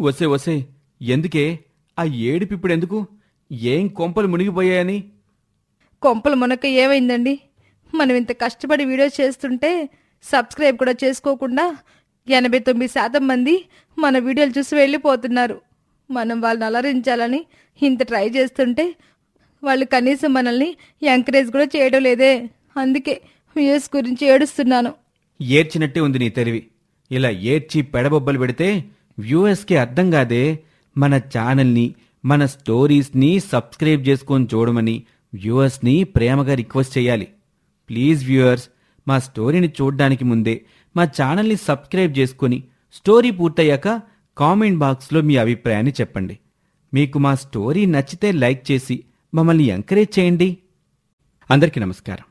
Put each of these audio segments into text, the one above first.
వసే వసే. ఎందుకే? ఆ ఏడుపు ఇప్పుడెందుకు ఏం కొంపలు మునిగిపోయాయని? కొంపలు మునక ఏమైందండి? మనం ఇంత కష్టపడి వీడియో చేస్తుంటే సబ్స్క్రైబ్ కూడా చేసుకోకుండా ఎనభై తొమ్మిది శాతం మంది మన వీడియోలు చూసి వెళ్ళిపోతున్నారు. మనం వాళ్ళని అలరించాలని ఇంత ట్రై చేస్తుంటే వాళ్ళు కనీసం మనల్ని ఎంకరేజ్ కూడా చేయడం లేదే. అందుకే వ్యూస్ గురించి ఏడుస్తున్నాను. ఏడ్చినట్టే ఉంది నీ తెలివి. ఇలా ఏడ్చి పెడబొబ్బలు పెడితే వ్యూఎస్కి అర్థం కాదే మన ఛానల్ని మన స్టోరీస్ని సబ్స్క్రైబ్ చేసుకొని చూడమని వ్యూవర్స్ని ప్రేమగా రిక్వెస్ట్ చేయాలి. ప్లీజ్ వ్యూవర్స్ మా స్టోరీని చూడడానికి ముందే మా ఛానల్ని సబ్స్క్రైబ్ చేసుకొని స్టోరీ పూర్తయ్యాక కామెంట్ బాక్స్లో మీ అభిప్రాయాన్ని చెప్పండి. మీకు మా స్టోరీ నచ్చితే లైక్ చేసి మమ్మల్ని ఎంకరేజ్ చేయండి. అందరికీ నమస్కారం.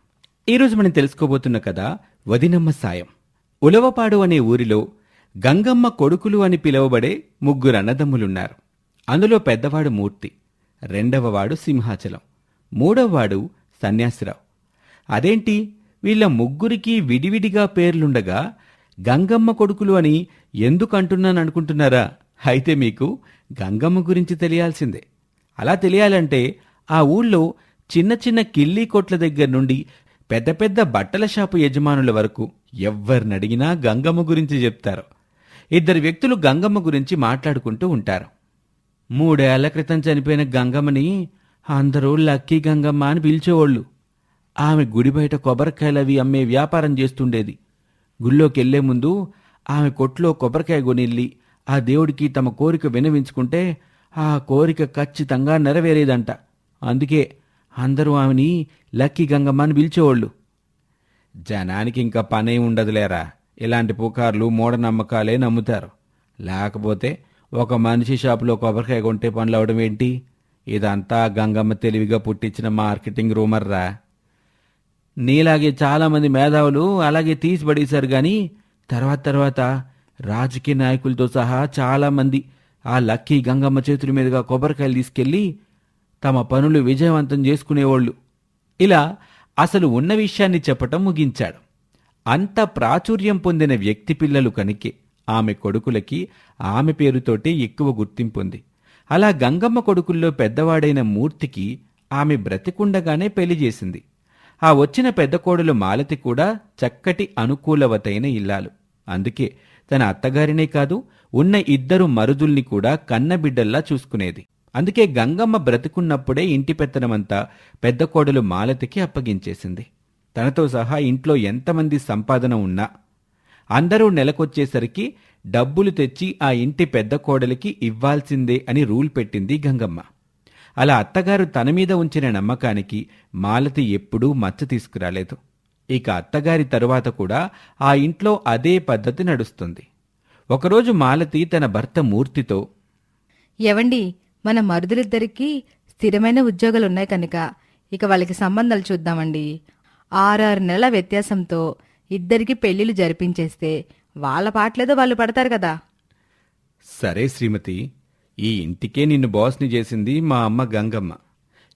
ఈరోజు మనం తెలుసుకోబోతున్న కథ వదినమ్మ సాయం. ఉలవపాడు అనే ఊరిలో గంగమ్మ కొడుకులు అని పిలువబడే ముగ్గురు అన్నదమ్ములున్నారు. అందులో పెద్దవాడు మూర్తి రెండవవాడు సింహాచలం మూడవవాడు సన్యాసిరావు. అదేంటి? వీళ్ళ ముగ్గురికి విడివిడిగా పేర్లుండగా గంగమ్మ కొడుకులు అని ఎందుకంటున్నాననుకుంటున్నారా? అయితే మీకు గంగమ్మ గురించి తెలియాల్సిందే. అలా తెలియాలంటే ఆ ఊళ్ళో చిన్న చిన్న కిల్లీ కొట్ల దగ్గర నుండి పెద్ద పెద్ద బట్టల షాపు యజమానుల వరకు ఎవ్వరినడిగినా గంగమ్మ గురించి చెప్తారు. ఇద్దరు వ్యక్తులు గంగమ్మ గురించి మాట్లాడుకుంటూ ఉంటారు. మూడేళ్ళ క్రితం చనిపోయిన గంగమ్మని అందరూ లక్కీ గంగమ్మ అని పిలిచేవాళ్ళు. ఆమె గుడి బయట కొబ్బరికాయలవి అమ్మే వ్యాపారం చేస్తుండేది. గుళ్ళోకెళ్ళే ముందు ఆమె కొట్లో కొబ్బరికాయ కొనిల్లి ఆ దేవుడికి తమ కోరిక వినవించుకుంటే ఆ కోరిక ఖచ్చితంగా నెరవేరేదంట. అందుకే అందరూ ఆమెని లక్కీ గంగమ్మ అని పిలిచేవాళ్ళు. జనానికి ఇంకా పనే ఉండదులేరా. ఇలాంటి పుకార్లు మూఢనమ్మకాలే నమ్ముతారు. లేకపోతే ఒక మనిషి షాపులో కొబ్బరికాయ కొంటే పనులు అవడం ఏంటి? ఇదంతా గంగమ్మ తెలివిగా పుట్టించిన మార్కెటింగ్ రూమర్ రా నీలాగే చాలామంది మేధావులు అలాగే తీసి పడేశారు కానీ తర్వాత తర్వాత రాజకీయ నాయకులతో సహా చాలామంది ఆ లక్కీ గంగమ్మ చేతుల మీదుగా కొబ్బరికాయలు తీసుకెళ్ళి తమ పనులు విజయవంతం చేసుకునేవాళ్ళు. ఇలా అసలు ఉన్న విషయాన్ని చెప్పటం ముగించాడు. అంత ప్రాచుర్యం పొందిన వ్యక్తి పిల్లలు కనుకే. ఆమె కొడుకులకి ఆమె పేరుతోటే ఎక్కువ గుర్తింపుంది. అలా గంగమ్మ కొడుకుల్లో పెద్దవాడైన మూర్తికి ఆమె బ్రతికుండగానే పెళ్ళి చేసింది. ఆ వచ్చిన పెద్ద కోడలు మాలతి కూడా చక్కటి అనుకూలవతైన ఇల్లాలు. అందుకే తన అత్తగారినే కాదు ఉన్న ఇద్దరు మరుదుల్ని కూడా కన్నబిడ్డల్లా చూసుకునేది. అందుకే గంగమ్మ బ్రతికున్నప్పుడే ఇంటి పెత్తనమంతా పెద్ద కోడలు మాలతికి అప్పగించేసింది. తనతో సహా ఇంట్లో ఎంతమంది సంపాదన ఉన్నా అందరూ నెలకొచ్చేసరికి డబ్బులు తెచ్చి ఆ ఇంటి పెద్ద కోడలికి ఇవ్వాల్సిందే అని రూల్ పెట్టింది గంగమ్మ. అలా అత్తగారు తన మీద ఉంచిన నమ్మకానికి మాలతి ఎప్పుడూ మచ్చ తీసుకురాలేదు. ఇక అత్తగారి తరువాత కూడా ఆ ఇంట్లో అదే పద్ధతి నడుస్తుంది. ఒకరోజు మాలతి తన భర్త మూర్తితో ఎవండి మన మరుదులిద్దరికీ స్థిరమైన ఉద్యోగాలున్నాయి కనుక ఇక వాళ్ళకి సంబంధాలు చూద్దామండి. ఆరారు నెలల వ్యత్యాసంతో ఇద్దరికి పెళ్ళిళ్ళు జరిపించేస్తే వాళ్ళ పాటలేదో వాళ్ళు పడతారు కదా. సరే శ్రీమతి ఈ ఇంటికే నిన్ను బాస్ని చేసింది మా అమ్మ గంగమ్మ.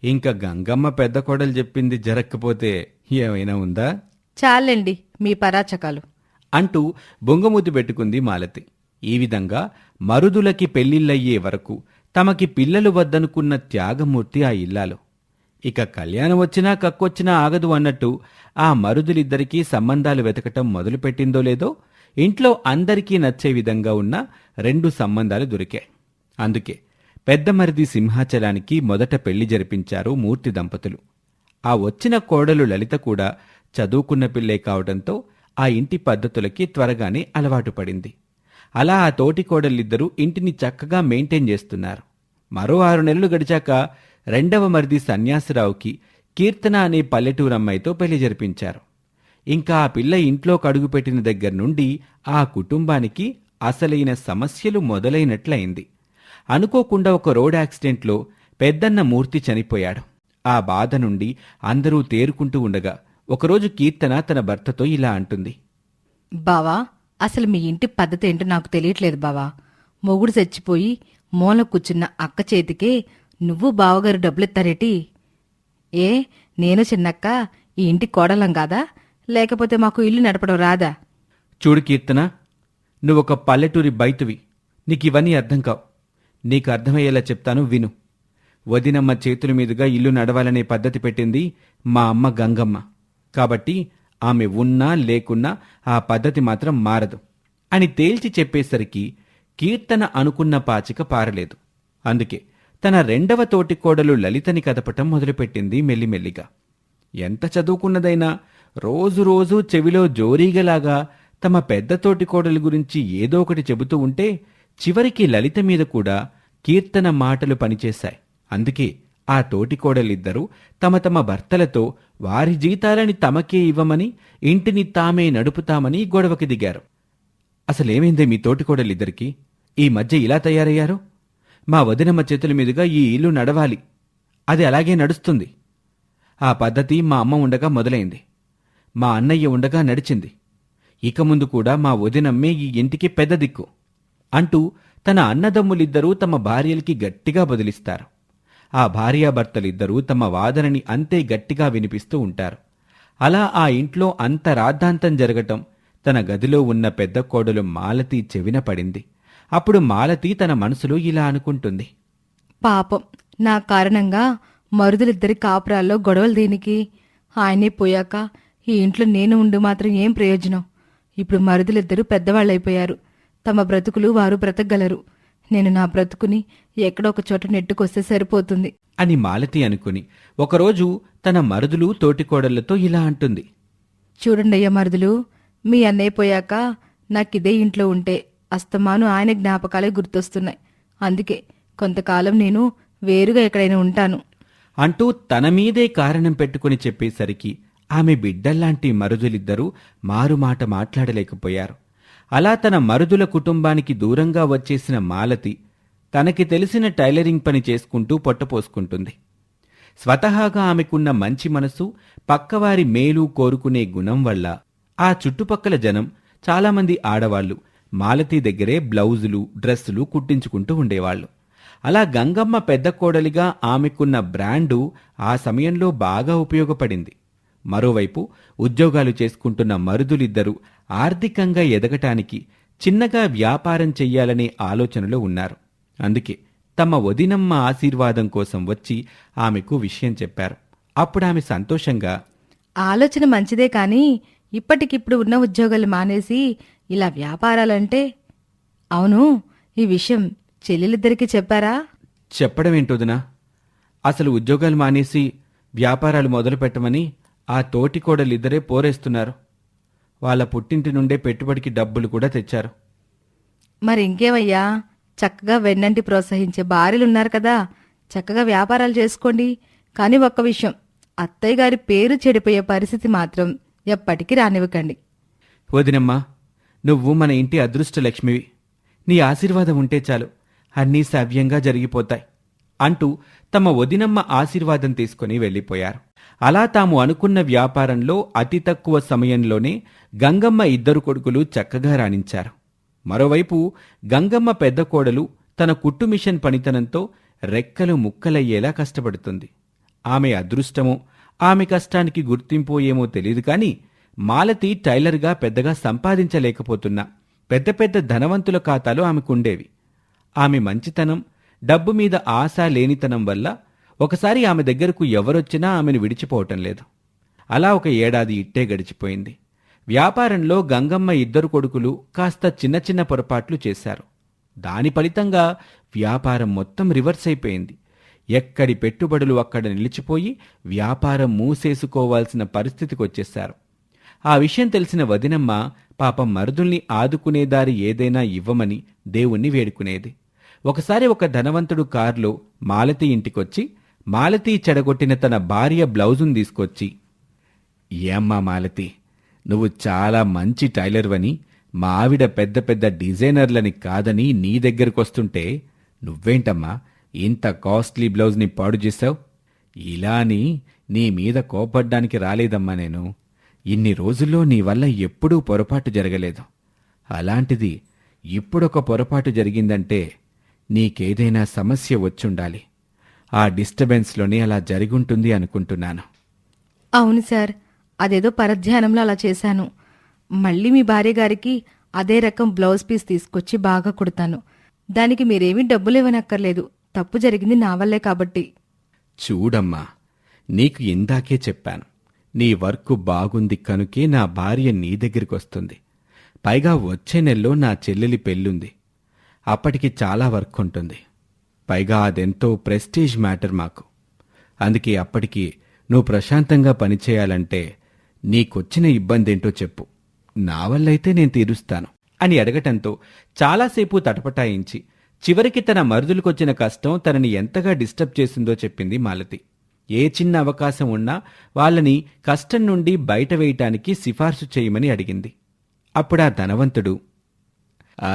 ఇంకా గంగమ్మ పెద్ద కోడలు చెప్పింది జరగకపోతే ఏమైనా ఉందా? చాలండి మీ పరాచకాలు. అంటూ బొంగమూతి పెట్టుకుంది మాలతి. ఈ విధంగా మరుదులకి పెళ్ళిళ్ళయ్యే వరకు తమకి పిల్లలు వద్దనుకున్న త్యాగమూర్తి ఆ ఇల్లాలు. ఇక కళ్యాణం వచ్చినా కక్కొచ్చినా ఆగదు అన్నట్టు ఆ మరుదులిద్దరికీ సంబంధాలు వెతకటం మొదలుపెట్టిందో లేదో ఇంట్లో అందరికీ నచ్చే విధంగా ఉన్న రెండు సంబంధాలు దొరికాయి. అందుకే పెద్ద మరిది సింహాచలానికి మొదట పెళ్ళి జరిపించారు మూర్తి దంపతులు. ఆ వచ్చిన కోడలు లలిత కూడా చదువుకున్న పిల్లే కావడంతో ఆ ఇంటి పద్ధతులకి త్వరగానే అలవాటు పడింది. అలా ఆ తోటి కోడలిద్దరూ ఇంటిని చక్కగా మెయింటైన్ చేస్తున్నారు. మరో ఆరు నెలలు గడిచాక రెండవ మరిది సన్యాసిరావుకి కీర్తన అనే పల్లెటూరు అమ్మాయితో పెళ్ళి జరిపించారు. ఇంకా ఆ పిల్ల ఇంట్లో కడుగుపెట్టిన దగ్గర నుండి ఆ కుటుంబానికి అసలైన సమస్యలు మొదలైనట్లయింది. అనుకోకుండా ఒక రోడ్ యాక్సిడెంట్లో పెద్దన్న మూర్తి చనిపోయాడు. ఆ బాధ నుండి అందరూ తేరుకుంటూ ఉండగా ఒకరోజు కీర్తన తన భర్తతో ఇలా అంటుంది. బావా అసలు మీ ఇంటి పద్ధతి ఏంటో నాకు తెలియట్లేదు బావా. మొగుడు చచ్చిపోయి మూల కూర్చున్న అక్క చేతికే నువ్వు బావగారు డబ్బులిస్తారేటి ఏ నేను చిన్నక్క ఈ ఇంటి కోడలం కాదా? లేకపోతే మాకు ఇల్లు నడపడం రాదా? చూడు కీర్తన నువ్వొక పల్లెటూరి బైతువి. నీకు ఇవన్నీ అర్థం కావు. నీకు అర్థమయ్యేలా చెప్తాను విను. వదినమ్మ చేతుల మీదుగా ఇల్లు నడవాలనే పద్ధతి పెట్టింది మా అమ్మ గంగమ్మ. కాబట్టి ఆమె ఉన్నా లేకున్నా ఆ పద్ధతి మాత్రం మారదు. అని తేల్చి చెప్పేసరికి కీర్తన అనుకున్న పాచిక పారలేదు. అందుకే తన రెండవ తోటికోడలు లలితని కదపటం మొదలుపెట్టింది మెల్లిమెల్లిగా. ఎంత చదువుకున్నదైనా రోజు రోజు చెవిలో జోరీగలాగా తమ పెద్ద తోటికోడలు గురించి ఏదో ఒకటి చెబుతూ ఉంటే చివరికి లలిత మీద కూడా కీర్తన మాటలు పనిచేశాయి. అందుకే ఆ తోటికోడలిద్దరూ తమ తమ భర్తలతో వారి జీతాలని తమకే ఇవ్వమని ఇంటిని తామే నడుపుతామని గొడవకి దిగారు. అసలేమైందే మీ తోటికోడలిద్దరికీ? ఈ మధ్య ఇలా తయారయ్యారు? మా వదినమ్మ చేతుల మీదుగా ఈ ఇల్లు నడవాలి. అది అలాగే నడుస్తుంది. ఆ పద్ధతి మా అమ్మ ఉండగా మొదలైంది. మా అన్నయ్య ఉండగా నడిచింది. ఇక ముందు కూడా మా వదినమ్మే ఈ ఇంటికి పెద్ద దిక్కు అంటూ తన అన్నదమ్ములిద్దరూ తమ భార్యలకి గట్టిగా బదిలిస్తారు. ఆ భార్యాభర్తలిద్దరూ తమ వాదనని అంతే గట్టిగా వినిపిస్తూ ఉంటారు. అలా ఆ ఇంట్లో అంత రాద్ధాంతం జరగటం తన గదిలో ఉన్న పెద్ద కోడలు మాలతి చెవిన పడింది. అప్పుడు మాలతి తన మనసులో ఇలా అనుకుంటుంది. పాపం నా కారణంగా మరుదులిద్దరి కాపురాల్లో గొడవలు దేనికి? ఆయనే పోయాక ఈ ఇంట్లో నేను ఉండి మాత్రం ఏం ప్రయోజనం? ఇప్పుడు మరుదులిద్దరూ పెద్దవాళ్ళైపోయారు. తమ బ్రతుకులు వారు బ్రతకగలరు. నేను నా బ్రతుకుని ఎక్కడో ఒక చోట నెట్టుకొస్తే సరిపోతుంది. అని మాలతి అనుకుని ఒకరోజు తన మరుదులు తోటికోడళ్ళతో ఇలా అంటుంది. చూడండి అయ్యా మరుదులు మీ అన్నయ్య పోయాక నాకిదే ఇంట్లో ఉంటే అస్తమాను ఆయన జ్ఞాపకాలే గుర్తొస్తున్నాయి. అందుకే కొంతకాలం నేను వేరుగా ఎక్కడైనా ఉంటాను. అంటూ తన మీదే కారణం పెట్టుకుని చెప్పేసరికి ఆమె బిడ్డల్లాంటి మరుదులిద్దరూ మారుమాట మాట్లాడలేకపోయారు. అలా తన మరుదుల కుటుంబానికి దూరంగా వచ్చేసిన మాలతి తనకి తెలిసిన టైలరింగ్ పని చేసుకుంటూ పొట్టపోసుకుంటుంది. స్వతహాగా ఆమెకున్న మంచి మనసు పక్కవారి మేలు కోరుకునే గుణం వల్ల ఆ చుట్టుపక్కల జనం చాలామంది ఆడవాళ్ళు మాలతి దగ్గరే బ్లౌజులు డ్రెస్సులు కుట్టించుకుంటూ ఉండేవాళ్ళు అలా గంగమ్మ పెద్ద కోడలిగా ఆమెకున్న బ్రాండు ఆ సమయంలో బాగా ఉపయోగపడింది. మరోవైపు ఉద్యోగాలు చేసుకుంటున్న మరుదులిద్దరూ ఆర్థికంగా ఎదగటానికి చిన్నగా వ్యాపారం చెయ్యాలనే ఆలోచనలో ఉన్నారు. అందుకే తమ వదినమ్మ ఆశీర్వాదం కోసం వచ్చి ఆమెకు విషయం చెప్పారు. అప్పుడు ఆమె సంతోషంగా ఆలోచన మంచిదే కానీ ఇప్పటికిప్పుడు ఉన్న ఉద్యోగాలు మానేసి ఇలా వ్యాపారాలంటే అవును ఈ విషయం చెల్లెలిద్దరికీ చెప్పారా? చెప్పడం ఏంటోదినా అసలు ఉద్యోగాలు మానేసి వ్యాపారాలు మొదలు పెట్టమని ఆ తోటికోడలిద్దరే పోరేస్తున్నారు. వాళ్ళ పుట్టింటి నుండే పెట్టుబడికి డబ్బులు కూడా తెచ్చారు. మరి ఇంకేమయ్యా? చక్కగా వెన్నంటి ప్రోత్సహించే భార్యలున్నారు కదా. చక్కగా వ్యాపారాలు చేసుకోండి. కానీ ఒక్క విషయం అత్తయ్య గారి పేరు చెడిపోయే పరిస్థితి మాత్రం ఎప్పటికీ రానివ్వకండి. వదినమ్మా నువ్వు మన ఇంటి అదృష్ట లక్ష్మివి నీ ఆశీర్వాదం ఉంటే చాలు అన్నీ సవ్యంగా జరిగిపోతాయి అంటూ తమ వదినమ్మ ఆశీర్వాదం తీసుకుని వెళ్ళిపోయారు. అలా తాము అనుకున్న వ్యాపారంలో అతి తక్కువ సమయంలోనే గంగమ్మ ఇద్దరు కొడుకులు చక్కగా రాణించారు. మరోవైపు గంగమ్మ పెద్ద కోడలు తన కుట్టు మిషన్ పనితనంతో రెక్కలు ముక్కలయ్యేలా కష్టపడుతుంది. ఆమె అదృష్టమో ఆమె కష్టానికి గుర్తింపు ఏమో తెలియదు కానీ మాలతి టైలర్గా పెద్దగా సంపాదించలేకపోతున్నా పెద్ద పెద్ద ధనవంతుల ఖాతాలు ఆమెకుండేవి. ఆమె మంచితనం డబ్బు మీద ఆశ లేనితనం వల్ల ఒకసారి ఆమె దగ్గరకు ఎవరొచ్చినా ఆమెను విడిచిపోవటం లేదు. అలా ఒక ఏడాది ఇట్టే గడిచిపోయింది. వ్యాపారంలో గంగమ్మ ఇద్దరు కొడుకులు కాస్త చిన్న చిన్న పొరపాట్లు చేశారు. దాని ఫలితంగా వ్యాపారం మొత్తం రివర్స్ అయిపోయింది. ఎక్కడి పెట్టుబడులు అక్కడ నిలిచిపోయి వ్యాపారం మూసేసుకోవాల్సిన పరిస్థితికొచ్చేశారు. ఆ విషయం తెలిసిన వదినమ్మ పాపం మరుదుల్ని ఆదుకునే దారి ఏదైనా ఇవ్వమని దేవుణ్ణి వేడుకునేది. ఒకసారి ఒక ధనవంతుడు కారులో మాలతి ఇంటికొచ్చి మాలతి చెడగొట్టిన తన భార్య బ్లౌజును తీసుకొచ్చి ఏమ్మా మాలతి నువ్వు చాలా మంచి టైలర్వని మా ఆవిడ పెద్ద పెద్ద డిజైనర్లని కాదని నీ దగ్గరకొస్తుంటే నువ్వేంటమ్మా ఇంత కాస్ట్లీ బ్లౌజ్ని పాడు చేశావు? ఇలా అని నీ మీద కోపడ్డానికి రాలేదమ్మా నేను. ఇన్ని రోజుల్లో నీ వల్ల ఎప్పుడూ పొరపాటు జరగలేదు. అలాంటిది ఇప్పుడొక పొరపాటు జరిగిందంటే నీకేదైనా సమస్య వచ్చుండాలి. ఆ డిస్టర్బెన్స్లోనే అలా జరిగుంటుంది అనుకుంటున్నాను. అవును సార్ అదేదో పరధ్యానంలో అలా చేశాను. మళ్ళీ మీ భార్య గారికి అదే రకం బ్లౌజ్ పీస్ తీసుకొచ్చి బాగా కుడతాను. దానికి మీరేమీ డబ్బులు ఇవ్వనక్కర్లేదు. తప్పు జరిగింది నా వల్లే కాబట్టి. చూడమ్మా నీకు ఇందాకే చెప్పాను. నీ వర్క్ బాగుంది కనుకే నా భార్య నీ దగ్గరికి వస్తుంది పైగా వచ్చే నెలలో నా చెల్లెలి పెళ్ళుంది. అప్పటికి చాలా వర్క్ ఉంటుంది పైగా అదెంతో ప్రెస్టీజ్ మ్యాటర్ మాకు. అందుకే అప్పటికి నువ్వు ప్రశాంతంగా పనిచేయాలంటే నీకొచ్చిన ఇబ్బంది ఏంటో చెప్పు. నా వల్లైతే నేను తీరుస్తాను అని అడగటంతో చాలాసేపు తటపటాయించి చివరికి తన మరుదులకొచ్చిన కష్టం తనని ఎంతగా డిస్టర్బ్ చేసిందో చెప్పింది మాలతి. ఏ చిన్న అవకాశం ఉన్నా వాళ్ళని కష్టం నుండి బయట వేయటానికి సిఫార్సు చేయమని అడిగింది. అప్పుడా ధనవంతుడు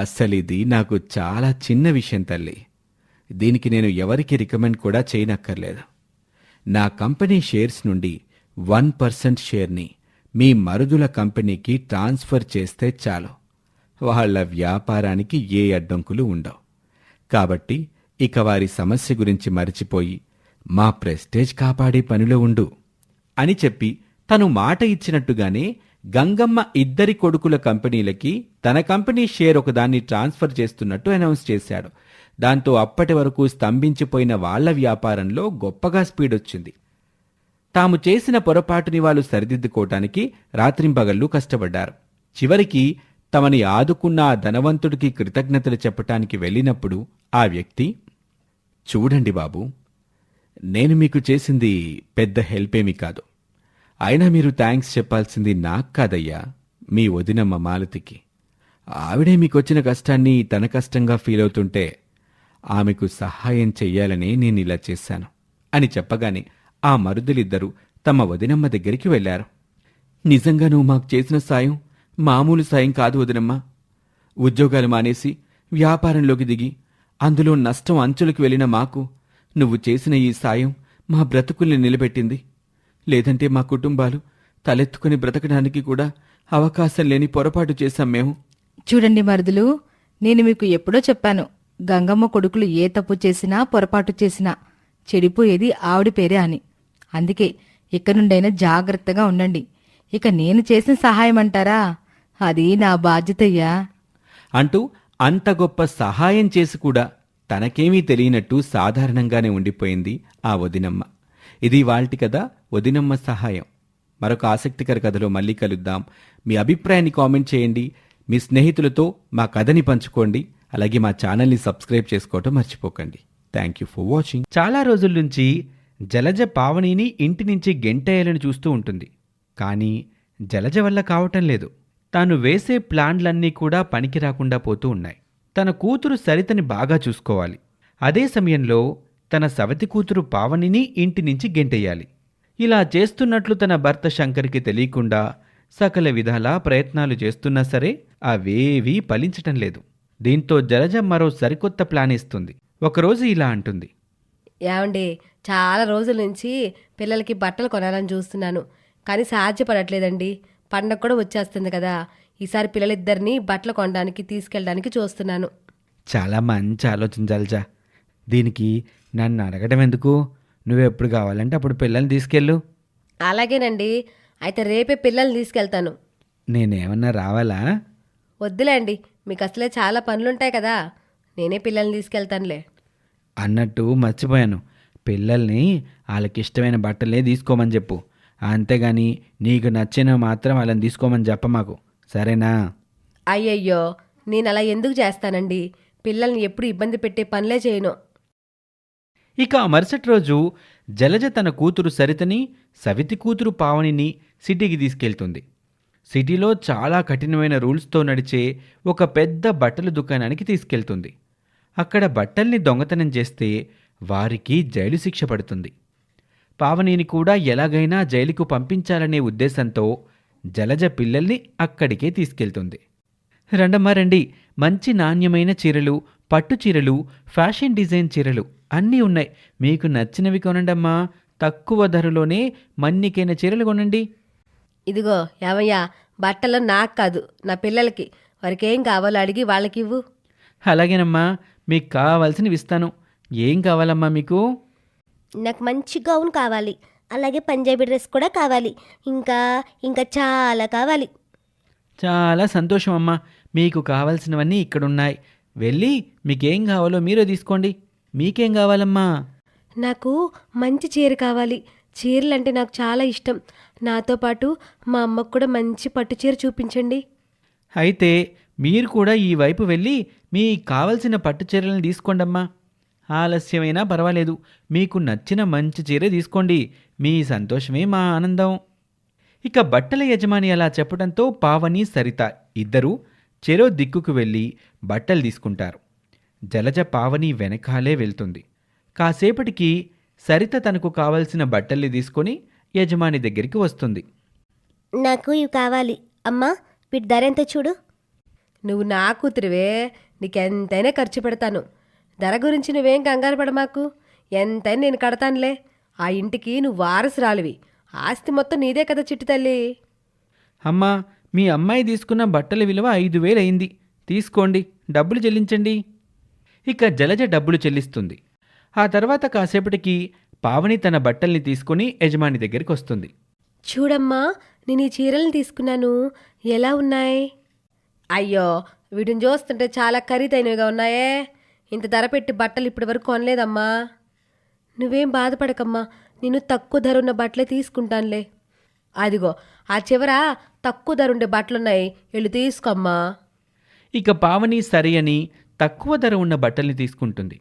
అసలిది నాకు చాలా చిన్న విషయం తల్లి. దీనికి నేను ఎవరికి రికమెండ్ కూడా చేయనక్కర్లేదు. నా కంపెనీ షేర్స్ నుండి వన్ పర్సెంట్ షేర్ని మీ మరుదుల కంపెనీకి ట్రాన్స్ఫర్ చేస్తే చాలు. వాళ్ళ వ్యాపారానికి ఏ అడ్డంకులు ఉండవు. కాబట్టి ఇక వారి సమస్య గురించి మరిచిపోయి మా ప్రెస్టేజ్ కాపాడే పనిలో ఉండు అని చెప్పి తను మాట ఇచ్చినట్టుగానే గంగమ్మ ఇద్దరి కొడుకుల కంపెనీలకి తన కంపెనీ షేర్ ఒకదాన్ని ట్రాన్స్ఫర్ చేస్తున్నట్టు అనౌన్స్ చేశాడు. దాంతో అప్పటి వరకు స్తంభించిపోయిన వాళ్ళ వ్యాపారంలో గొప్పగా స్పీడ్ వచ్చింది. తాము చేసిన పొరపాటుని వాళ్ళు సరిదిద్దుకోవటానికి రాత్రింపగళ్ళు కష్టపడ్డారు. చివరికి తమని ఆదుకున్న ఆ ధనవంతుడికి కృతజ్ఞతలు చెప్పటానికి వెళ్ళినప్పుడు ఆ వ్యక్తి చూడండి బాబు నేను మీకు చేసింది పెద్ద హెల్ప్ ఏమీ కాదు. అయినా మీరు థ్యాంక్స్ చెప్పాల్సింది నాకు కాదయ్యా మీ వదినమ్మ మాలతికి. ఆవిడే మీకొచ్చిన కష్టాన్ని తన కష్టంగా ఫీల్ అవుతుంటే ఆమెకు సహాయం చెయ్యాలని నేను ఇలా చేశాను అని చెప్పగానే ఆ మరుదులిద్దరూ తమ వదినమ్మ దగ్గరికి వెళ్ళారు నిజంగా నువ్వు మాకు చేసిన సాయం మామూలు సాయం కాదు వదినమ్మా. ఉద్యోగాలు మానేసి వ్యాపారంలోకి దిగి అందులో నష్టం అంచులకు వెళ్ళిన మాకు నువ్వు చేసిన ఈ సాయం మా బ్రతుకుల్ని నిలబెట్టింది. లేదంటే మా కుటుంబాలు తలెత్తుకుని బ్రతకడానికి కూడా అవకాశం లేని పొరపాటు చేశాం మేము. చూడండి మరుదులు నేను మీకు ఎప్పుడో చెప్పాను గంగమ్మ కొడుకులు ఏ తప్పు చేసినా పొరపాటు చేసినా చెడిపోయేది ఆవిడ పేరే అని. అందుకే ఇక నుండైనా జాగ్రత్తగా ఉండండి. ఇక నేను చేసిన సహాయం అంటారా అది నా బాధ్యతయ్యా. అంటూ అంత గొప్ప సహాయం చేసి కూడా తనకేమీ తెలియనట్టు సాధారణంగానే ఉండిపోయింది ఆ వదినమ్మ. ఇది వాల్టి కదా వదినమ్మ సహాయం. మరొక ఆసక్తికర కథలో మళ్ళీ కలుద్దాం. మీ అభిప్రాయాన్ని కామెంట్ చేయండి. మీ స్నేహితులతో మా కథని పంచుకోండి. అలాగే మా ఛానల్ని సబ్స్క్రైబ్ చేసుకోవటం మర్చిపోకండి. థ్యాంక్ యూ ఫర్ వాచింగ్ చాలా రోజుల నుంచి జలజ పావనిని ఇంటి నుంచి గెంటేయాలని చూస్తూ ఉంటుంది. కానీ జలజ వల్ల కావటం లేదు. తాను వేసే ప్లాన్లన్నీ కూడా పనికి రాకుండా పోతూ ఉన్నాయి. తన కూతురు సరితని బాగా చూసుకోవాలి. అదే సమయంలో తన సవతి కూతురు పావనిని ఇంటి నుంచి గెంటేయాలి. ఇలా చేస్తున్నట్లు తన భర్త శంకర్కి తెలియకుండా సకల విధాలా ప్రయత్నాలు చేస్తున్నా సరే అవేవీ ఫలించటం లేదు. దీంతో జలజ మరో సరికొత్త ప్లాన్ ఇస్తుంది. ఒకరోజు ఇలా అంటుంది. ఏమండి చాలా రోజుల నుంచి పిల్లలకి బట్టలు కొనాలని చూస్తున్నాను. కానీ సాధ్యపడట్లేదండి. పండగ కూడా వచ్చేస్తుంది కదా. ఈసారి పిల్లలిద్దరిని బట్టలు కొనడానికి తీసుకెళ్ళడానికి చూస్తున్నాను. చాలా మంచి ఆలోచన జలజ. దీనికి నన్ను అడగడం ఎందుకు? నువ్వెప్పుడు కావాలంటే అప్పుడు పిల్లల్ని తీసుకెళ్ళు. అలాగేనండి. అయితే రేపే పిల్లల్ని తీసుకెళ్తాను. నేనేమన్నా రావాలా? వద్దులేండి. మీకు అసలే చాలా పనులుంటాయి కదా. నేనే పిల్లల్ని తీసుకెళ్తానులే. అన్నట్టు మర్చిపోయాను. పిల్లల్ని వాళ్ళకి ఇష్టమైన బట్టలే తీసుకోమని చెప్పు. అంతేగాని నీకు నచ్చిన మాత్రం వాళ్ళని తీసుకోమని చెప్ప మాకు. సరేనా? అయ్యయ్యో నేను అలా ఎందుకు చేస్తానండి? పిల్లల్ని ఎప్పుడు ఇబ్బంది పెట్టే పనులే చేయను. ఇక మరుసటి రోజు జలజ తన కూతురు సరితని సవితి కూతురు పావనిని సిటీకి తీసుకెళ్తుంది. సిటీలో చాలా కఠినమైన రూల్స్తో నడిచే ఒక పెద్ద బట్టల దుకాణానికి తీసుకెళ్తుంది. అక్కడ బట్టల్ని దొంగతనం చేస్తే వారికి జైలు శిక్ష పడుతుంది. పావనిని కూడా ఎలాగైనా జైలుకు పంపించాలనే ఉద్దేశంతో జలజ పిల్లల్ని అక్కడికే తీసుకెళ్తుంది. రండమ్మా రండి. మంచి నాణ్యమైన చీరలు పట్టు చీరలు ఫ్యాషన్ డిజైన్ చీరలు అన్నీ ఉన్నాయి. మీకు నచ్చినవి కొనండమ్మా. తక్కువ ధరలోనే మన్నికైన చీరలు కొనండి. ఇదిగో ఏమయ్యా బట్టలు నాకు కాదు నా పిల్లలకి. వారికి కావాలో అడిగి వాళ్ళకి ఇవ్వు అలాగేనమ్మా మీకు కావాల్సినవి ఇస్తాను. ఏం కావాలమ్మా మీకు? నాకు మంచి గౌన్ కావాలి. అలాగే పంజాబీ డ్రెస్ కూడా కావాలి. ఇంకా ఇంకా చాలా కావాలి. చాలా సంతోషం అమ్మా. మీకు కావలసినవన్నీ ఇక్కడున్నాయి. వెళ్ళి మీకేం కావాలో మీరే తీసుకోండి. మీకేం కావాలమ్మా? నాకు మంచి చీర కావాలి. చీరలు అంటే నాకు చాలా ఇష్టం. నాతో పాటు మా అమ్మకు కూడా మంచి పట్టు చీర చూపించండి. అయితే మీరు కూడా ఈ వైపు వెళ్ళి మీ కావలసిన పట్టు చీరలను తీసుకోండమ్మా. ఆలస్యమైనా పర్వాలేదు. మీకు నచ్చిన మంచి చీర తీసుకోండి. మీ సంతోషమే మా ఆనందం. ఇక బట్టల యజమాని అలా చెప్పడంతో పావని సరిత ఇద్దరూ చెరో దిక్కుకు వెళ్ళి బట్టలు తీసుకుంటారు. జలజ పావని వెనకాలే వెళ్తుంది. కాసేపటికి సరిత తనకు కావలసిన బట్టల్ని తీసుకొని యజమాని దగ్గరికి వస్తుంది. నాకు ఇవి కావాలి. అమ్మా వీటి ధర ఎంతో చూడు? నువ్వు నా కూతురివే. నీకెంతైనా ఖర్చు పెడతాను. ధర గురించి నువ్వేం కంగారు పడ మాకు ఎంతైనా నేను కడతానులే. ఆ ఇంటికి నువ్వు వారసురాలివి. ఆస్తి మొత్తం నీదే కదా చిట్టి తల్లి. అమ్మా మీ అమ్మాయి తీసుకున్న బట్టల విలువ ఐదు వేలు అయింది తీసుకోండి డబ్బులు చెల్లించండి. ఇక జలజ డబ్బులు చెల్లిస్తుంది. ఆ తర్వాత కాసేపటికి పావని తన బట్టల్ని తీసుకుని యజమాని దగ్గరికి వస్తుంది చూడమ్మా నేను ఈ చీరలను తీసుకున్నాను. ఎలా ఉన్నాయి? అయ్యో వీటిని చూస్తుంటే చాలా ఖరీదైనవిగా ఉన్నాయే. ఇంత ధర పెట్టి బట్టలు ఇప్పటి వరకు కొనలేదమ్మా. నువ్వేం బాధపడకమ్మా. నేను తక్కువ ధర ఉన్న బట్టలే తీసుకుంటానులే. అదిగో ఆ చివర తక్కువ ధర ఉండే బట్టలున్నాయి. వెళ్ళి తీసుకోమ్మా. ఇక పావని సరి అని తక్కువ ధర ఉన్న బట్టల్ని తీసుకుంటుంది.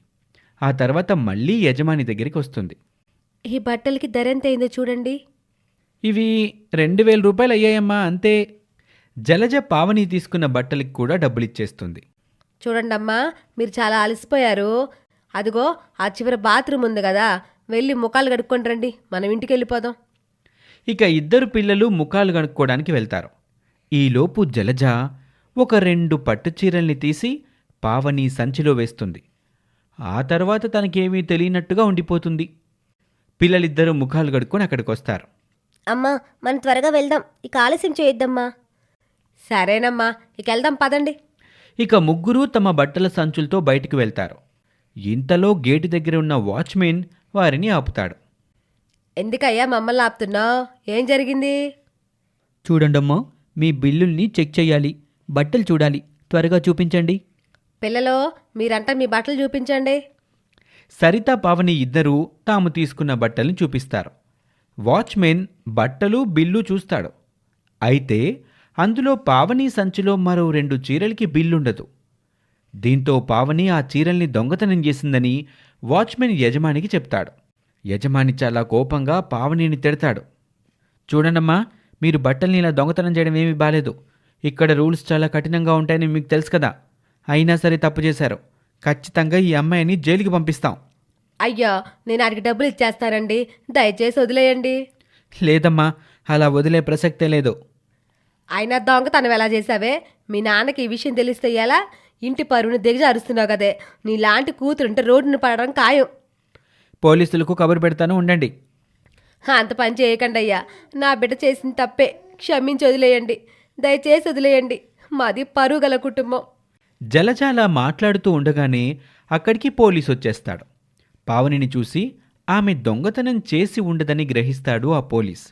ఆ తర్వాత మళ్ళీ యజమాని దగ్గరికి వస్తుంది. ఈ బట్టలకి ధర ఎంత అయిందో చూడండి. ఇవి రెండు వేల రూపాయలు అయ్యాయమ్మా అంతే. జలజ పావని తీసుకున్న బట్టలకి కూడా డబ్బులిచ్చేస్తుంది చూడండమ్మా మీరు చాలా అలసిపోయారు. అదిగో ఆ చివర బాత్రూమ్ ఉంది కదా వెళ్ళి ముఖాలు కడుక్కొని రండి మనం ఇంటికి వెళ్ళిపోదాం. ఇక ఇద్దరు పిల్లలు ముఖాలు కనుక్కోవడానికి వెళ్తారు. ఈలోపు జలజ ఒక రెండు పట్టు చీరల్ని తీసి పావని సంచిలో వేస్తుంది. ఆ తర్వాత తనకేమీ తెలియనట్టుగా ఉండిపోతుంది. పిల్లలిద్దరూ ముఖాలు కడుక్కొని అక్కడికి వస్తారు అమ్మా మనం త్వరగా వెళ్దాం ఇక ఆలస్యం చేయొద్దమ్మా. సరేనమ్మా ఇక వెళ్దాం పదండి. ఇక ముగ్గురు తమ బట్టల సంచులతో బయటికి వెళ్తారు. ఇంతలో గేటు దగ్గర ఉన్న వాచ్మెన్ వారిని ఆపుతాడు. ఎందుకయ్యా మమ్మల్ని ఆపుతున్నావు? ఏం జరిగింది? చూడండమ్మా మీ బిల్లుల్ని చెక్ చేయాలి బట్టలు చూడాలి త్వరగా చూపించండి. పిల్లలు మీరంతా మీ బట్టలు చూపించండి. సరిత పావని ఇద్దరూ తాము తీసుకున్న బట్టల్ని చూపిస్తారు. వాచ్మెన్ బట్టలు బిల్లు చూస్తాడు. అయితే అందులో పావని సంచిలో మరో రెండు చీరలకి బిల్లుండదు. దీంతో పావని ఆ చీరల్ని దొంగతనం చేసిందని వాచ్మెన్ యజమానికి చెప్తాడు. యజమాని చాలా కోపంగా పావనిని తిడతాడు. చూడండమ్మా మీరు బట్టల్ని ఇలా దొంగతనం చేయడం ఏమీ బాలేదు. ఇక్కడ రూల్స్ చాలా కఠినంగా ఉంటాయని మీకు తెలుసు కదా. అయినా సరే తప్పు చేశారు. ఖచ్చితంగా ఈ అమ్మాయిని జైలుకి పంపిస్తాం. అయ్యో నేను ఆడికి డబ్బులు ఇచ్చేస్తానండి. దయచేసి వదిలేయండి. లేదమ్మా అలా వదిలే ప్రసక్తే లేదు. అయినా దొంగతనం ఎలా చేసావే మీ నాన్నకి ఈ విషయం తెలిస్తే ఎలా? ఇంటి పరువుని దిగజారుస్తున్నావు కదే. నీలాంటి కూతురుంటే రోడ్డును పడడం ఖాయం. పోలీసులకు కబురు పెడతాను ఉండండి. అంత పని చేయకండి అయ్యా. నా బిడ్డ చేసిన తప్పే. క్షమించి వదిలేయండి. దయచేసి వదిలేయండి. మాది పరువు గల కుటుంబం. జలజ అలా మాట్లాడుతూ ఉండగానే అక్కడికి పోలీసు వచ్చేస్తాడు. పావనిని చూసి ఆమె దొంగతనం చేసి ఉండదని గ్రహిస్తాడు ఆ పోలీస్.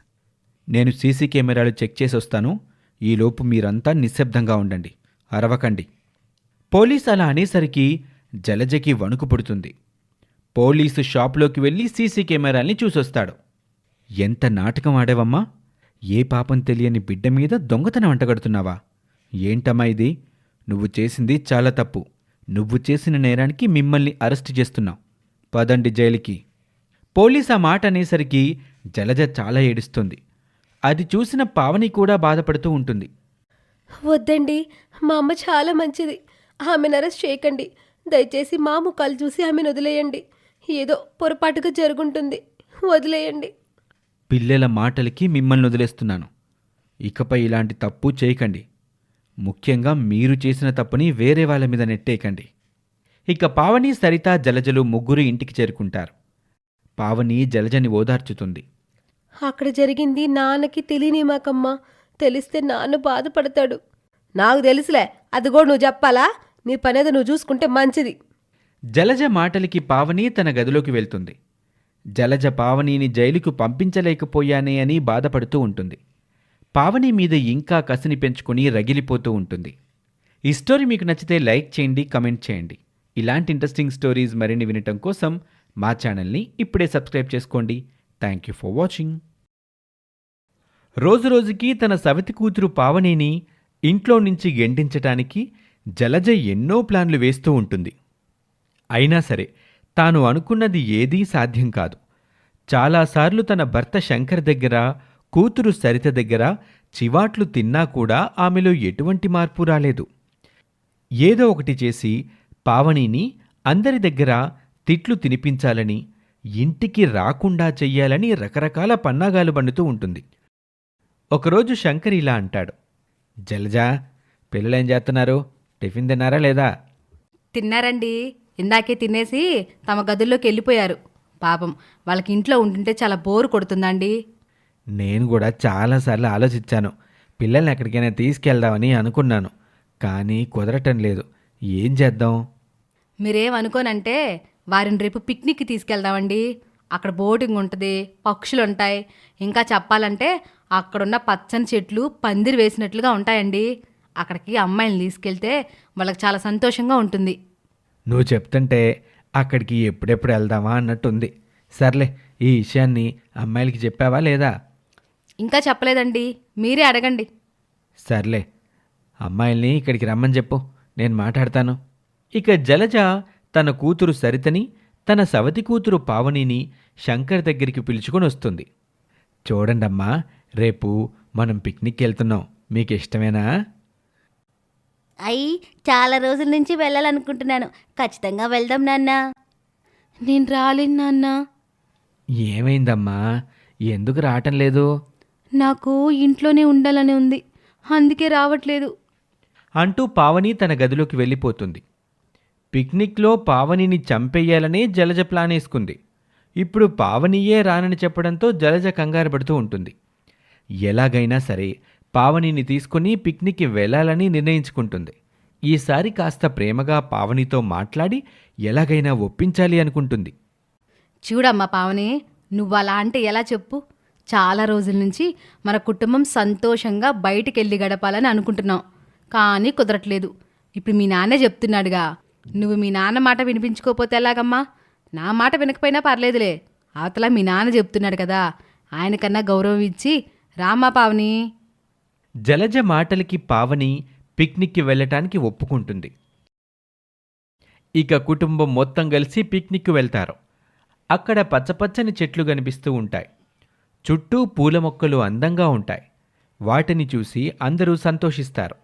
నేను సీసీ కెమెరాలు చెక్ చేసి వస్తాను ఈలోపు మీరంతా నిశ్శబ్దంగా ఉండండి. అరవకండి. పోలీస్ అలా అనేసరికి జలజకి వణుకు పుడుతుంది. పోలీసు షాప్లోకి వెళ్ళి సీసీ కెమెరాల్ని చూసొస్తాడు. ఎంత నాటకం ఆడావమ్మా? ఏ పాపం తెలియని బిడ్డ మీద దొంగతనం అంటగడుతున్నావా? ఏంటమ్మా ఇది? నువ్వు చేసింది చాలా తప్పు. నువ్వు చేసిన నేరానికి మిమ్మల్ని అరెస్ట్ చేస్తున్నావు పదండి జైలుకి. పోలీస్ ఆ మాట అనేసరికి జలజ చాలా ఏడుస్తుంది. అది చూసిన పావని కూడా బాధపడుతూ ఉంటుంది. వద్దండి మా అమ్మ చాలా మంచిది. ఆమెను అరెస్ట్ చేయకండి. దయచేసి మా ముఖాలు చూసి ఆమెను వదిలేయండి. ఏదో పొరపాటుగా జరుగుంటుంది. వదిలేయండి. పిల్లల మాటలకి మిమ్మల్ని వదిలేస్తున్నాను. ఇకపై ఇలాంటి తప్పు చేయకండి. ముఖ్యంగా మీరు చేసిన తప్పుని వేరే వాళ్ళ మీద నెట్టేయకండి. ఇక పావని సరిత జలజలు ముగ్గురు ఇంటికి చేరుకుంటారు. పావని జలజని ఓదార్చుతుంది. అక్కడ జరిగింది నాన్నకి తెలియని మాకమ్మా. తెలిస్తే నాన్న బాధపడతాడు. నాకు తెలుసులే అది కూడా నువ్వు చెప్పాలా? నీ పనేదో నువ్వు చూసుకుంటే మంచిది. జలజ మాటలకి పావని తన గదిలోకి వెళ్తుంది. జలజ పావనిని జైలుకు పంపించలేకపోయానే అని బాధపడుతూ ఉంటుంది. పావని మీద ఇంకా కసిని పెంచుకుని రగిలిపోతూ ఉంటుంది. ఈ స్టోరీ మీకు నచ్చితే లైక్ చేయండి కమెంట్ చేయండి. ఇలాంటి ఇంట్రెస్టింగ్ స్టోరీస్ మరిన్ని వినటం కోసం మా ఛానల్ని ఇప్పుడే సబ్స్క్రైబ్ చేసుకోండి. థ్యాంక్ యూ ఫర్ వాచింగ్ రోజురోజుకి తన సవతి కూతురు పావనిని ఇంట్లో నుంచి గెంటించటానికి జలజ ఎన్నో ప్లాన్లు వేస్తూ ఉంటుంది. అయినా సరే తాను అనుకున్నది ఏదీ సాధ్యం కాదు. చాలాసార్లు తన భర్త శంకర్ దగ్గర కూతురు సరిత దగ్గర చివాట్లు తిన్నా కూడా ఆమెలో ఎటువంటి మార్పు రాలేదు. ఏదో ఒకటి చేసి పావనిని అందరి దగ్గర తిట్లు తినిపించాలని ఇంటికి రాకుండా చెయ్యాలని రకరకాల పన్నాగాలు బండుతూ ఉంటుంది. ఒకరోజు శంకర్ ఇలా అంటాడు. జలజా పిల్లలేం చేస్తున్నారు? టిఫిన్ తిన్నారా లేదా? తిన్నారండి. ఇందాకే తినేసి తమ గదుల్లోకి వెళ్ళిపోయారు. పాపం వాళ్ళకి ఇంట్లో ఉంటుంటే చాలా బోరు కొడుతుందండి. నేను కూడా చాలాసార్లు ఆలోచించాను. పిల్లల్ని ఎక్కడికైనా తీసుకెళ్దామని అనుకున్నాను. కానీ కుదరటం లేదు. ఏం చేద్దాం? మీరేం అనుకోనంటే వారిని రేపు పిక్నిక్కి తీసుకెళ్దామండి. అక్కడ బోటింగ్ ఉంటుంది పక్షులు ఉంటాయి ఇంకా చెప్పాలంటే అక్కడున్న పచ్చని చెట్లు పందిరి వేసినట్లుగా ఉంటాయండి. అక్కడికి అమ్మాయిని తీసుకెళ్తే వాళ్ళకి చాలా సంతోషంగా ఉంటుంది. నువ్వు చెప్తుంటే అక్కడికి ఎప్పుడెప్పుడు వెళ్దామా అన్నట్టుంది. సర్లే ఈ విషయాన్ని అమ్మాయిలకి చెప్పావా లేదా? ఇంకా చెప్పలేదండి. మీరే అడగండి. సర్లే అమ్మాయిల్ని ఇక్కడికి రమ్మని చెప్పు. నేను మాట్లాడతాను. ఇక జలజ తన కూతురు సరితని తన సవతి కూతురు పావనిని శంకర్ దగ్గరికి పిలుచుకొని వస్తుంది. చూడండమ్మా రేపు మనం పిక్నిక్ వెళ్తున్నాం. మీకు ఇష్టమేనా అయ్యి చాలా రోజుల నుంచి వెళ్ళాలనుకుంటున్నాను. ఖచ్చితంగా వెళ్దాం నాన్న. నేను రాలేను నాన్న. ఏమైందమ్మా? ఎందుకు రావటం లేదు? నాకు ఇంట్లోనే ఉండాలని ఉంది. అందుకే రావట్లేదు. అంటూ పావని తన గదిలోకి వెళ్ళిపోతుంది. పిక్నిక్లో పావనిని చంపేయాలని జలజ ప్లాన్ వేసుకుంది. ఇప్పుడు పావనియే రానని చెప్పడంతో జలజ కంగారు పడుతూ ఉంటుంది. ఎలాగైనా సరే పావనిని తీసుకుని పిక్నిక్కి వెళ్ళాలని నిర్ణయించుకుంటుంది. ఈసారి కాస్త ప్రేమగా పావనితో మాట్లాడి ఎలాగైనా ఒప్పించాలి అనుకుంటుంది. చూడమ్మా పావని నువ్వు అలా అంటే ఎలా చెప్పు? చాలా రోజుల నుంచి మన కుటుంబం సంతోషంగా బయటికి వెళ్ళి గడపాలని అనుకుంటున్నాం. కానీ కుదరట్లేదు. ఇప్పుడు మీ నాన్నే చెప్తున్నాడుగా. నువ్వు మీ నాన్న మాట వినిపించుకోకపోతే ఎలాగమ్మా? నా మాట వినకపోయినా పర్లేదులే. అవతల మీ నాన్న చెప్తున్నాడు కదా ఆయనకన్నా గౌరవం ఇచ్చి రామా పావని. జలజ మాటలకి పావని పిక్నిక్కి వెళ్ళటానికి ఒప్పుకుంటుంది. ఇక కుటుంబం మొత్తం కలిసి పిక్నిక్కి వెళ్తారు. అక్కడ పచ్చపచ్చని చెట్లు కనిపిస్తూ ఉంటాయి. చుట్టూ పూల మొక్కలు అందంగా ఉంటాయి. వాటిని చూసి అందరూ సంతోషిస్తారు.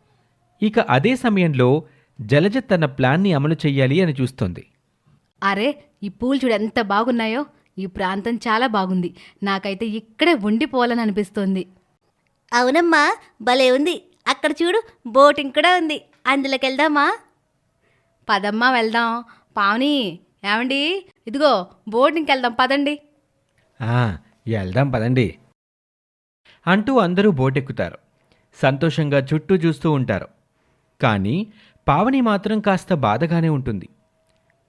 ఇక అదే సమయంలో జలజ తన ప్లాన్ని అమలు చెయ్యాలి అని చూస్తుంది. అరే ఈ పూలు చూడు ఎంత బాగున్నాయో. ఈ ప్రాంతం చాలా బాగుంది. నాకైతే ఇక్కడే ఉండిపోవాలని అనిపిస్తోంది. అవునమ్మా భలే ఉంది. అక్కడ చూడు బోటింగ్ కూడా ఉంది. అందులోకి వెళ్దామా పదమ్మా వెళ్దాం. పావని ఏమండి? ఇదిగో బోటింగ్కి వెళ్దాం పదండి. "ఆ, వెళ్దాం పదండి. అంటూ అందరూ బోటెక్కుతారు. సంతోషంగా చుట్టూ చూస్తూ ఉంటారు. కానీ పావని మాత్రం కాస్త బాధగానే ఉంటుంది.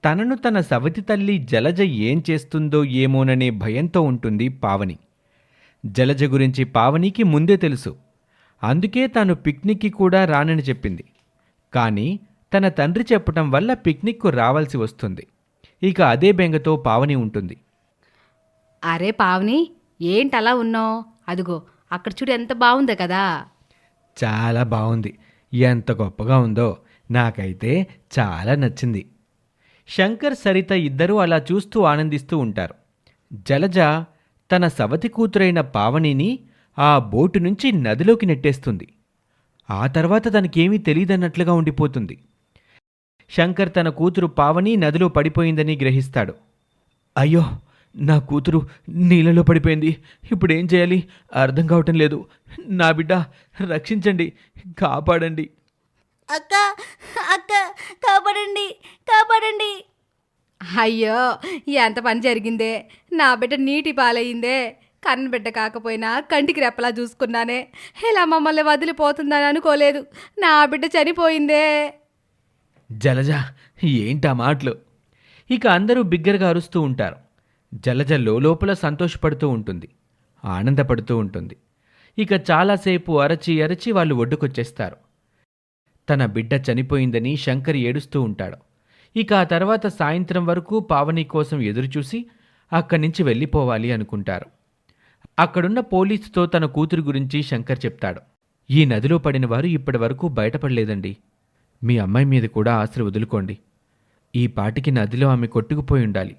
తనను తన సవతి తల్లి జలజ ఏం చేస్తుందో ఏమోననే భయంతో ఉంటుంది పావని. జలజ గురించి పావనికి ముందే తెలుసు. అందుకే తాను పిక్నిక్కి కూడా రానని చెప్పింది. కానీ తన తండ్రి చెప్పటం వల్ల పిక్నిక్కు రావాల్సి వస్తుంది. ఇక అదే బెంగతో పావని ఉంటుంది. అరే పావని ఏంటి అలా ఉన్నావు? అదిగో అక్కడ చూడు ఎంత బాగుందో కదా. చాలా బాగుంది. ఎంత గొప్పగా ఉందో. నాకైతే చాలా నచ్చింది. శంకర్ సరిత ఇద్దరూ అలా చూస్తూ ఆనందిస్తూ ఉంటారు. జలజ తన సవతి కూతురైన పావనిని ఆ బోటు నుంచి నదిలోకి నెట్టేస్తుంది. ఆ తర్వాత తనకేమీ తెలియదన్నట్లుగా ఉండిపోతుంది. శంకర్ తన కూతురు పావని నదిలో పడిపోయిందని గ్రహిస్తాడు. అయ్యో నా కూతురు నీళ్ళలో పడిపోయింది. ఇప్పుడు ఏం చేయాలి? అర్థం కావటం లేదు. నా బిడ్డ రక్షించండి. కాపాడండి. అక్క అక్క కాపాడండి కాపాడండి. అయ్యో ఎంత పని జరిగిందే. నా బిడ్డ నీటి పాలయ్యిందే. కన్న బిడ్డ కాకపోయినా కంటికి రెప్పలా చూసుకున్నానే. ఇలా మమ్మల్ని వదిలిపోతుందని అనుకోలేదు. నా బిడ్డ చనిపోయిందే. జలజ ఏంటా మాటలు? ఇక అందరూ బిగ్గరగా అరుస్తూ ఉంటారు. జలజ లోపల సంతోషపడుతూ ఉంటుంది. ఆనందపడుతూ ఉంటుంది. ఇక చాలాసేపు అరచి అరచి వాళ్ళు ఒడ్డుకొచ్చేస్తారు. తన బిడ్డ చనిపోయిందని శంకర్ ఏడుస్తూ ఉంటాడు. ఇక ఆ తర్వాత సాయంత్రం వరకు పావని కోసం ఎదురుచూసి అక్కడి నుంచి వెళ్ళిపోవాలి అనుకుంటారు. అక్కడున్న పోలీసుతో తన కూతురు గురించి శంకర్ చెప్తాడు. ఈ నదిలో పడిన వారు ఇప్పటి వరకు బయటపడలేదండి. మీ అమ్మాయి మీద కూడా ఆశలు వదులుకోండి. ఈ పాటికి నదిలో ఆమె కొట్టుకుపోయి ఉండాలి.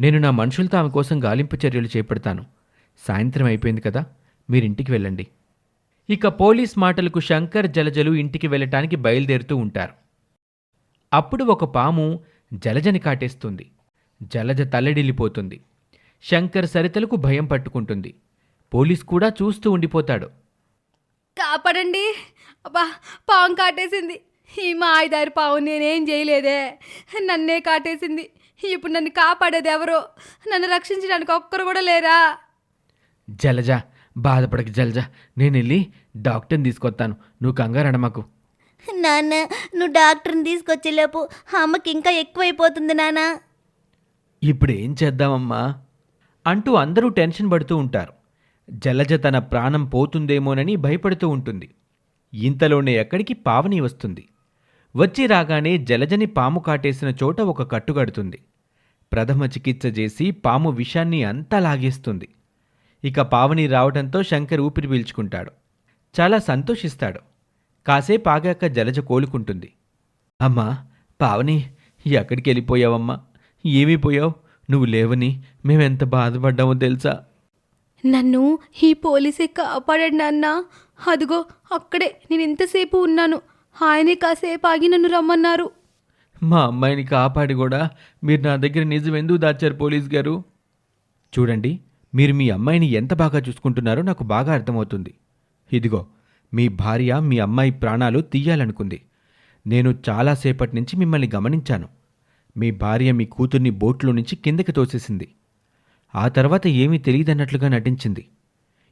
నేను నా మనుషులతో ఆమె కోసం గాలింపు చర్యలు చేపడతాను. సాయంత్రం అయిపోయింది కదా మీరింటికి వెళ్ళండి. ఇక పోలీస్ మాటలకు శంకర్ జలజలు ఇంటికి వెళ్ళటానికి బయలుదేరుతూ ఉంటారు. అప్పుడు ఒక పాము జలజని కాటేస్తుంది. జలజ తల్లడిల్లిపోతుంది. శంకర్ సరితలకు భయం పట్టుకుంటుంది. పోలీస్ కూడా చూస్తూ ఉండిపోతాడు. కాపాడండి. అబ్బా పాము కాటేసింది. ఈ మా ఐదారు పావు నేనేం చేయలేదే. నన్నే కాటేసింది. ఇప్పుడు నన్ను కాపాడేది ఎవరో? నన్ను రక్షించడానికి ఒక్కరు కూడా లేరా? జలజ బాధపడక జలజ. నేను వెళ్ళి డాక్టర్ని తీసుకొస్తాను నువ్వు కంగారు అడమకు. నాన్న నువ్వు డాక్టర్ని తీసుకొచ్చేలోపు అమ్మకి ఇంకా ఎక్కువైపోతుంది నాన్న. ఇప్పుడు ఏం చేద్దామమ్మా? అంటూ అందరూ టెన్షన్ పడుతూ ఉంటారు. జలజ తన ప్రాణం పోతుందేమోనని భయపడుతూ ఉంటుంది. ఇంతలోనే ఎక్కడికి పావని వస్తుంది. వచ్చి రాగానే జలజని పాము కాటేసిన చోట ఒక కట్టుగడుతుంది ప్రథమ చికిత్స చేసి పాము విషాన్ని అంతా లాగేస్తుంది. ఇక పావని రావడంతో శంకర్ ఊపిరి పీల్చుకుంటాడు. చాలా సంతోషిస్తాడు. కాసేపు ఆగాక జలజ కోలుకుంటుంది. అమ్మా పావని ఎక్కడికి వెళ్ళిపోయావమ్మా? ఏమీ పోయావు? నువ్వు లేవని మేమెంత బాధపడ్డామో తెలుసా? నన్ను ఈ పోలీసే కాపాడాడు నాన్న. అదిగో అక్కడే నేను ఇంతసేపు ఉన్నాను. ఆయనే కాసేపు ఆగి నన్ను రమ్మన్నారు. మా అమ్మాయిని కాపాడి కూడా మీరు నా దగ్గర నిజం ఎందుకు దాచారు పోలీస్ గారు? చూడండి మీరు మీ అమ్మాయిని ఎంత బాగా చూసుకుంటున్నారో నాకు బాగా అర్థమవుతుంది. ఇదిగో మీ భార్య మీ అమ్మాయి ప్రాణాలు తీయాలనుకుంది. నేను చాలాసేపటి నుంచి మిమ్మల్ని గమనించాను. మీ భార్య మీ కూతుర్ని బోట్లో నుంచి కిందకి తోసేసింది. ఆ తర్వాత ఏమీ తెలియదన్నట్లుగా నటించింది.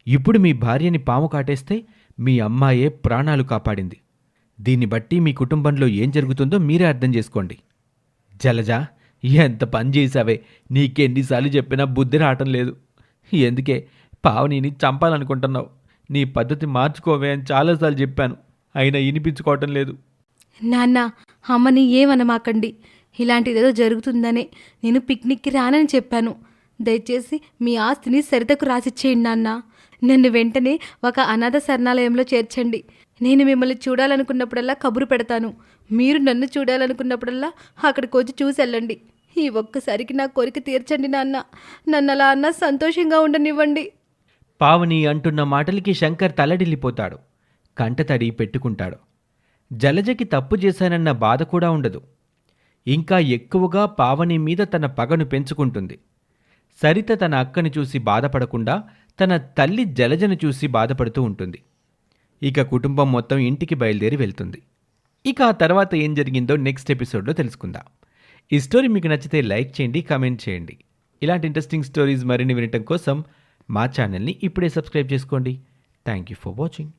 ఇప్పుడు మీ భార్యని పాము కాటేస్తే మీ అమ్మాయే ప్రాణాలు కాపాడింది. దీన్ని బట్టి మీ కుటుంబంలో ఏం జరుగుతుందో మీరే అర్థం చేసుకోండి. జలజ ఎంత పని చేశావే? నీకెన్నిసార్లు చెప్పినా బుద్ధి రావటం లేదు. ఎందుకే? పావనిని చంపాలనుకుంటున్నావు. నీ పద్ధతి మార్చుకోవే అని చాలాసార్లు చెప్పాను. అయినా వినిపించుకోవటం లేదు. నాన్న అమ్మని ఏమనమాకండి. ఇలాంటిదేదో జరుగుతుందనే నేను పిక్నిక్కి రానని చెప్పాను. దయచేసి మీ ఆస్తిని సరితకు రాసిచ్చేయండి నాన్న. నన్ను వెంటనే ఒక అనాథ శరణాలయంలో చేర్చండి. నేను మిమ్మల్ని చూడాలనుకున్నప్పుడల్లా కబురు పెడతాను. మీరు నన్ను చూడాలనుకున్నప్పుడల్లా అక్కడికి వచ్చి చూసి వెళ్ళండి ఈ ఒక్కసారికి నా కోరిక తీర్చండి నాన్న. నన్ను అలా అన్న సంతోషంగా ఉండనివ్వండి. పావని అంటున్న మాటలకి శంకర్ తలడిల్లిపోతాడు. కంటతడి పెట్టుకుంటాడు. జలజకి తప్పు చేశానన్న బాధ కూడా ఉండదు. ఇంకా ఎక్కువగా పావని మీద తన పగను పెంచుకుంటుంది. సరిత తన అక్కని చూసి బాధపడకుండా తన తల్లి జలజను చూసి బాధపడుతూ ఉంటుంది. ఇక కుటుంబం మొత్తం ఇంటికి బయలుదేరి వెళ్తుంది. ఇక ఆ తర్వాత ఏం జరిగిందో నెక్స్ట్ ఎపిసోడ్లో తెలుసుకుందాం. ఈ స్టోరీ మీకు నచ్చితే లైక్ చేయండి కామెంట్ చేయండి. ఇలాంటి ఇంట్రెస్టింగ్ స్టోరీస్ మరిన్ని వినటం కోసం మా ఛానల్ని ఇప్పుడే సబ్స్క్రైబ్ చేసుకోండి. Thank you for watching